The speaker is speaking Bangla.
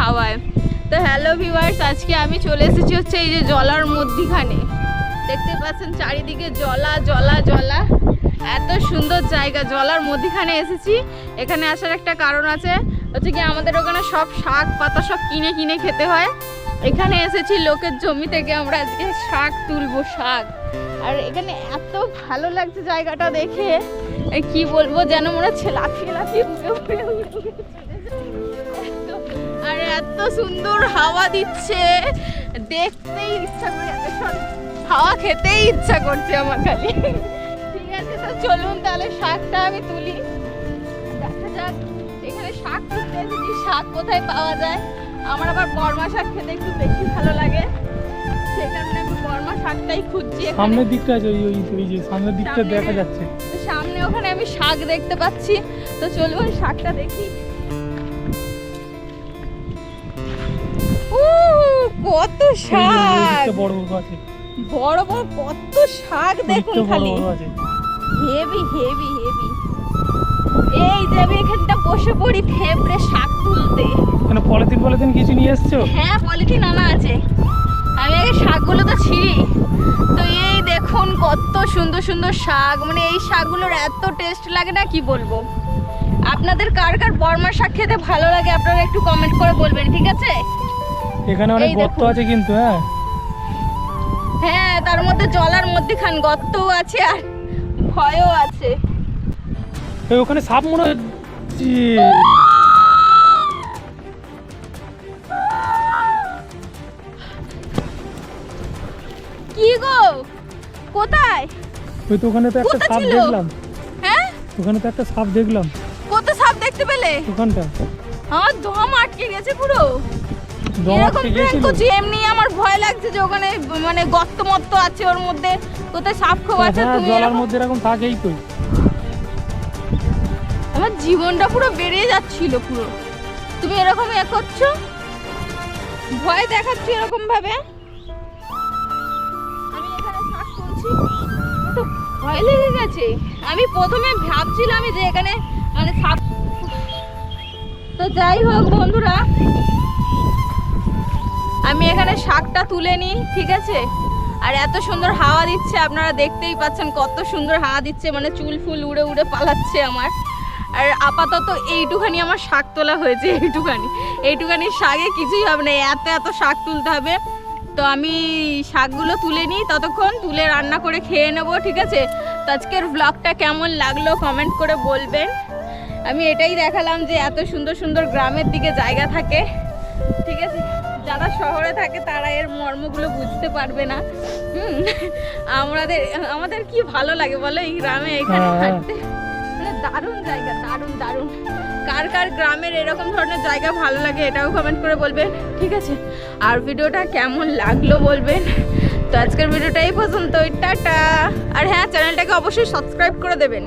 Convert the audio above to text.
হাওয়ায়। তো হ্যালো ভিউয়ার্স আজকে আমি চলে এসেছি হচ্ছে এই যে জলার মধ্যিখানে। দেখতে পাচ্ছেন চারিদিকে জলা জলা জলা। এত সুন্দর জায়গা, জলার মধ্যিখানে এসেছি। এখানে আসার একটা কারণ আছে, হচ্ছে কি আমাদের ওখানে সব শাক পাতা সব কিনে কিনে খেতে হয়। এখানে এসেছি লোকের জমি থেকে আমরা আজকে শাক তুলবো, শাক। আর এখানে এত ভালো লাগছে জায়গাটা দেখে। কি বলব, যেন মনে হচ্ছে লাফিয়ে লাফিয়ে এত সুন্দর হাওয়া দিচ্ছে। দেখতেই ইচ্ছা করে হাওয়া খেতেই ইচ্ছা করছে আমার খালি। ঠিক আছে তো চলুন তাহলে শাকটা আমি তুলি। দেখা যাক এখানে শাক তুলতে এসেছি শাক কোথায় পাওয়া যায়। আমার আবার বর্মা শাক খেতে একটু বেশি ভালো লাগে। সেই কারণে আমি বর্মা শাকটাই খুঁজছি সামনের দিকটা আছে ওই ওই ওই যে সামনের দিকটা দেখা যাচ্ছে। তো সামনে ওখানে আমি শাক দেখতে পাচ্ছি। তো চলুন শাকটা দেখি। কত শাক? বড় বড় আছে। বড় বড় কত শাক দেখুন খালি। Heavy heavy heavy. এই যে আমি এখানটা বসে পড়ি ফেবড়ে শাক তুলতে। এখানে পলিথিন পলিথিন কিছু নিয়ে এসছো? হ্যাঁ পলিথিন আনা আছে। আমি আগে শাকগুলো তো ছিঁড়ি। তো এই দেখুন কত সুন্দর সুন্দর শাক। মানে এই শাকগুলোর এত টেস্ট লাগে না কি বলব? আপনাদের কার কার বর্মা শাক খেতে ভালো লাগে আপনারা একটু কমেন্ট করে বলবেন ঠিক আছে? এখানে অনেক গর্ত আছে কিন্তু হ্যাঁ। হ্যাঁ তার মধ্যে জলার মধ্যে খান গর্তও আছে আর ভয়ও আছে। এই ওখানে সাপ মনে হচ্ছে কি গো? কোথায়? ওই তো ওখানে তো একটা সাপ দেখলাম। হ্যাঁ? ওখানে তো একটা সাপ দেখলাম। কত সাপ দেখতে পেলে? ওখানটা। আমার দম আটকে গেছে পুরো। এরকম করছি। এমনি আমার ভয় লাগছে যে ওখানে মানে গর্ত মত্ত আছে ওর মধ্যে কোথায় সাপ খোপ আছে হ্যাঁ তুমি জলার মধ্যে এরকম থাকেই তো। আমার জীবনটা পুরো বেরিয়ে যাচ্ছিল পুরো। তুমি এরকম এ করছ? ভয় দেখাচ্ছ এরকম ভাবে। আমি এখানে শাক তুলছি তো ভয় লেগে গেছে। আমি প্রথমে ভাবছিলাম যে এখানে মানে সাপ তো যাই হোক বন্ধুরা আমি এখানে শাকটা তুলে নিই, ঠিক আছে? আর এত সুন্দর হাওয়া দিচ্ছে, আপনারা দেখতেই পাচ্ছেন কত সুন্দর হাওয়া দিচ্ছে মানে চুল ফুল উড়ে উড়ে পালাচ্ছে আমার। আর আপাতত এইটুখানি আমার শাক তোলা হয়েছে, এইটুখানি। এইটুখানি শাকে কিছুই হবে না, এত এত শাক তুলতে হবে। তো আমি শাকগুলো তুলে নিই ততক্ষণ, তুলে রান্না করে খেয়ে নেব, ঠিক আছে? তো আজকের ব্লগটা কেমন লাগল কমেন্ট করে বলবেন। আমি এটাই দেখালাম যে এত সুন্দর সুন্দর গ্রামের দিকে জায়গা থাকে, ঠিক আছে? যারা শহরে থাকে তারা এর মর্মগুলো বুঝতে পারবে না। হুম আমাদের আমাদের কি ভালো লাগে বলো এই গ্রামে এখানে হ্যাঁ। থাকতে? মানে দারুণ জায়গা দারুণ দারুণ। কার কার গ্রামের এরকম ধরনের জায়গা ভালো লাগে এটাও কমেন্ট করে বলবেন ঠিক আছে? আর ভিডিওটা কেমন লাগল বলবেন? তো আজকের ভিডিওটা এই পর্যন্ত টাটা। আর হ্যাঁ চ্যানেলটাকে অবশ্যই সাবস্ক্রাইব করে দেবেন।